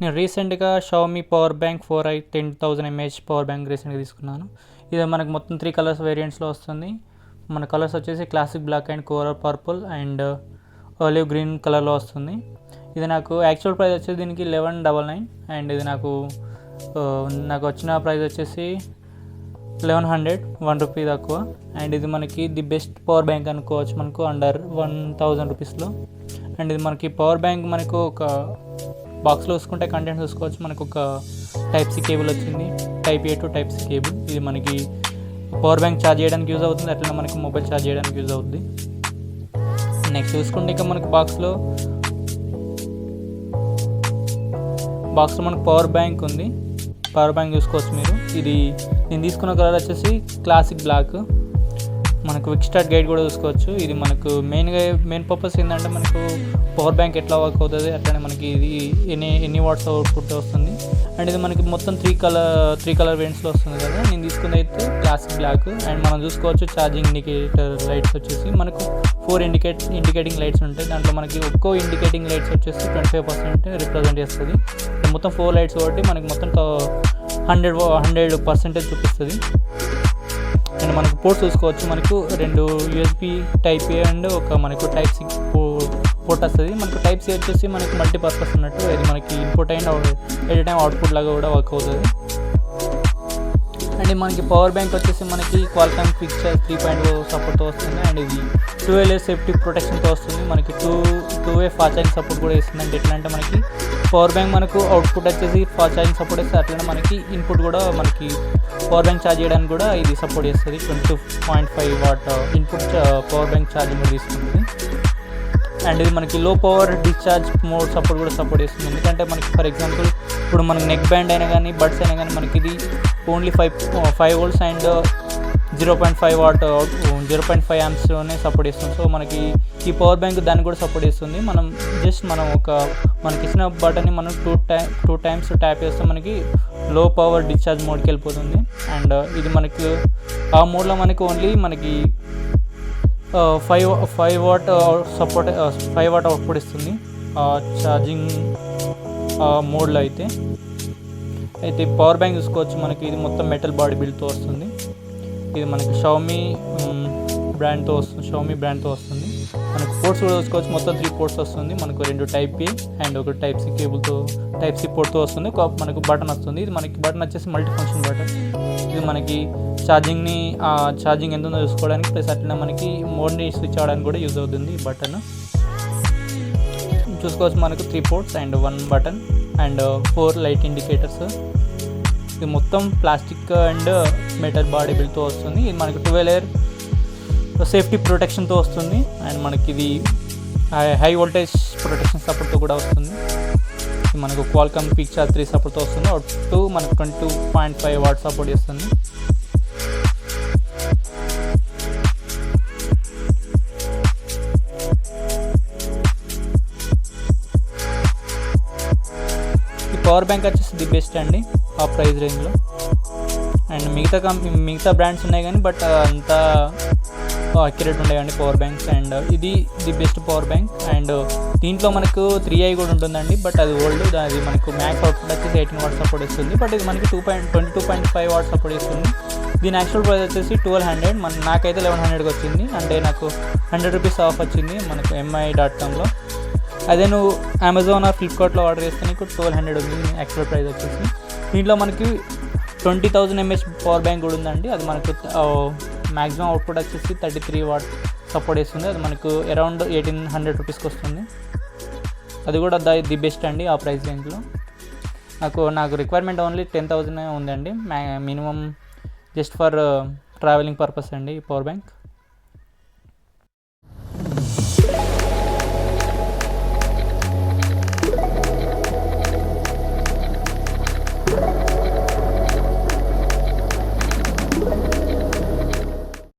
నేను రీసెంట్గా Xiaomi power bank four I ten thousand mAh power bank రీసెంట్గా తీసుకున్నాను. ఇది మనకు మొత్తం త్రీ కలర్స్ వేరియంట్స్లో వస్తుంది. మన కలర్స్ వచ్చేసి classic black and coral purple and olive green కలర్లో వస్తుంది. ఇది నాకు యాక్చువల్ ప్రైస్ వచ్చేసి దీనికి లెవెన్ డబల్ నైన్ అండ్ ఇది నాకు uh, నాకు వచ్చిన ప్రైస్ వచ్చేసి లెవెన్ హండ్రెడ్ వన్ రూపీ తక్కువ. అండ్ ఇది మనకి ది బెస్ట్ పవర్ బ్యాంక్ అనుకోవచ్చు మనకు అండర్ వన్ థౌజండ్ రూపీస్లో అండ్ ఇది మనకి పవర్ బ్యాంక్ మనకు ఒక బాక్స్లో చూసుకుంటే కంటెంట్ చూసుకోవచ్చు. మనకు ఒక టైప్ సి కేబుల్ వచ్చింది. Type A to type C cable ఇది మనకి పవర్ బ్యాంక్ ఛార్జ్ చేయడానికి యూజ్ అవుతుంది. అట్లనే మనకి మొబైల్ ఛార్జ్ చేయడానికి యూజ్ అవుతుంది నెక్స్ట్ చూసుకుంటే ఇక మనకు బాక్స్లో బాక్స్లో మనకు పవర్ బ్యాంక్ ఉంది. పవర్ బ్యాంక్ చూసుకోవచ్చు మీరు. ఇది నేను తీసుకున్న కలర్ వచ్చేసి క్లాసిక్ బ్లాక్ మనకు విక్ స్టార్ట్ గైడ్ కూడా చూసుకోవచ్చు. ఇది మనకు మెయిన్గా మెయిన్ పర్పస్ ఏంటంటే మనకు పవర్ బ్యాంక్ ఎట్లా వర్క్ అవుతుంది అట్లనే మనకి ఇది ఎన్ని ఎన్ని వాట్స్ అవుట్పుట్ వస్తుంది. అండ్ ఇది మనకి మొత్తం త్రీ కలర్ త్రీ కలర్ వెయిన్స్లో వస్తుంది కదా. నేను తీసుకుంది అయితే క్లాసిక్ బ్లాక్ అండ్ మనం చూసుకోవచ్చు ఛార్జింగ్ ఇండికేటర్ లైట్స్ వచ్చేసి మనకు ఫోర్ ఇండికేట్ ఇండికేటింగ్ లైట్స్ ఉంటాయి. దాంట్లో మనకి ఒక్కో ఇండికేటింగ్ లైట్స్ వచ్చేసి ట్వంటీ ఫైవ్ పర్సెంట్ రిప్రజెంట్ చేస్తుంది. మొత్తం ఫోర్ లైట్స్ కాబట్టి మనకి మొత్తం హండ్రెడ్ హండ్రెడ్ పర్సెంటేజ్ చూపిస్తుంది. అండ్ మనకు పోర్ట్స్ చూసుకోవచ్చు. మనకు రెండు యూఎస్బి టైప్ ఏ అండ్ ఒక మనకు టైప్ సి పోర్ట్ వస్తుంది. మనకు టైప్ సి వచ్చేసి మనకి మల్టీపర్పస్ ఉన్నట్టు అది మనకి input and any time output లాగా కూడా వర్క్ అవుతుంది. అండ్ మనకి పవర్ బ్యాంక్ వచ్చేసి మనకి క్వాల్కామ్ పిక్చర్ త్రీ పాయింట్ సపోర్ట్తో వస్తుంది. అండ్ ఇది టూ ఎల్ఏ సేఫ్టీ ప్రొటెక్షన్తో వస్తుంది. మనకి two two way fast charging support కూడా ఇస్తుంది అంటే ఎట్లా అంటే మనకి పవర్ బ్యాంక్ మనకు అవుట్పుట్ వచ్చేసి ఫాస్ట్ ఛార్జింగ్ సపోర్ట్ ఇస్తే అట్లనే మనకి ఇన్పుట్ కూడా మనకి పవర్ బ్యాంక్ ఛార్జ్ చేయడానికి కూడా ఇది సపోర్ట్ చేస్తుంది. Twenty two point five watt input power bank charging కూడా తీసుకుంటుంది అండ్ ఇది మనకి low power discharge mode support కూడా సపోర్ట్ చేస్తుంది. ఎందుకంటే మనకి ఫర్ ఎగ్జాంపుల్ ఇప్పుడు మనకి నెక్ బ్యాండ్ అయినా కానీ బడ్స్ అయినా కానీ మనకి ఇది only five five volts and zero point five watt zero point five యామ్స్లోనే support చేస్తుంది. సో మనకి ఈ పవర్ బ్యాంక్ దాన్ని కూడా సపోర్ట్ చేస్తుంది. మనం జస్ట్ మనం ఒక మనకి ఇచ్చిన బటన్ని మనం టూ టై టూ టైమ్స్ ట్యాప్ చేస్తే మనకి లో పవర్ డిశ్చార్జ్ మోడ్కి వెళ్ళిపోతుంది. అండ్ uh, ఇది మనకి ఆ మోడ్లో మనకి ఓన్లీ మనకి five five watt support five watt output ఇస్తుంది. ఛార్జింగ్ మోడ్లో అయితే. అయితే పవర్ బ్యాంక్ చూసుకోవచ్చు. మనకి ఇది మొత్తం మెటల్ బాడీ బిల్డ్తో వస్తుంది. ఇది మనకి షౌమీ బ్రాండ్తో వస్తుంది. షౌమీ బ్రాండ్తో వస్తుంది. మనకు పోర్ట్స్ కూడా చూసుకోవచ్చు. మొత్తం త్రీ పోర్ట్స్ వస్తుంది. మనకు రెండు టైప్ బి అండ్ ఒక టైప్ సి కేబుల్తో టైప్ సి పోర్ట్తో వస్తుంది. ఒక మనకు బటన్ వస్తుంది. ఇది మనకి బటన్ వచ్చేసి మల్టీ ఫంక్షన్ బటన్ ఇది మనకి ఛార్జింగ్ని ఛార్జింగ్ ఎంత ఉందో చూసుకోవడానికి ప్లస్ అట్లనే మనకి మోడ్ని స్విచ్ అవ్వడానికి కూడా యూజ్ అవుతుంది ఈ బటన్ చూసుకోవచ్చు మనకు three ports and one button and four light indicators. ఇది మొత్తం ప్లాస్టిక్ అండ్ మెటల్ బాడీ బిల్తో వస్తుంది. ఇది మనకి ట్వెల్వ్ ఇయర్ సేఫ్టీ ప్రొటెక్షన్తో వస్తుంది. అండ్ మనకి ఇది హై వోల్టేజ్ ప్రొటెక్షన్ సపోర్ట్తో కూడా వస్తుంది. ఇది మనకు క్వాల్కమ్ పిక్చర్ త్రీ సపోర్ట్తో వస్తుంది. అవుట్ టూ మనకు twenty two point five watt support చేస్తుంది. పవర్ బ్యాంక్ వచ్చేసి ది బెస్ట్ అండి ఆ ప్రైస్ రేంజ్లో అండ్ మిగతా కంపెనీ మిగతా బ్రాండ్స్ ఉన్నాయి కానీ బట్ అంత అక్యురేట్ ఉండేవండి పవర్ బ్యాంక్స్. అండ్ ఇది the best power bank. And దీంట్లో మనకు త్రీ ఐ కూడా ఉంటుందండి బట్ అది ఓల్డ్ అది మనకు మ్యాక్స్ అవుట్పుట్ వచ్చేసి ఎయిటీన్ వాట్ సపోర్ట్ ఇస్తుంది. బట్ ఇది మనకి two point twenty two point five watt support ఇస్తుంది. దీని యాక్చువల్ ప్రైస్ వచ్చేసి ట్వెల్వ్ హండ్రెడ్. మన నాకైతే లెవెన్ హండ్రెడ్కి వచ్చింది. అంటే నాకు హండ్రెడ్ రూపీస్ ఆఫ్ వచ్చింది మనకు ఎంఐ డాట్ కామ్లో అదే నువ్వు అమెజాన్ ఆర్ ఫ్లిప్కార్ట్లో ఆర్డర్ చేస్తే నీకు ట్వెల్వ్ హండ్రెడ్ ఉంది యాక్చువల్ ప్రైస్ వచ్చేసి దీంట్లో మనకి twenty thousand mAh power bank కూడా ఉందండి. అది మనకు మ్యాక్సిమం అవుట్పుట్ వచ్చేసి థర్టీ త్రీ వాట్ సపోర్ట్ చేస్తుంది. అది మనకు అరౌండ్ ఎయిటీన్ హండ్రెడ్ రూపీస్కి వస్తుంది. అది కూడా ద ది బెస్ట్ అండి ఆ ప్రైస్ రేంజ్లో నాకు నాకు రిక్వైర్మెంట్ ఓన్లీ టెన్ థౌజండ్ ఉందండి. మ్యా minimum just for travelling purpose అండి ఈ పవర్ బ్యాంక్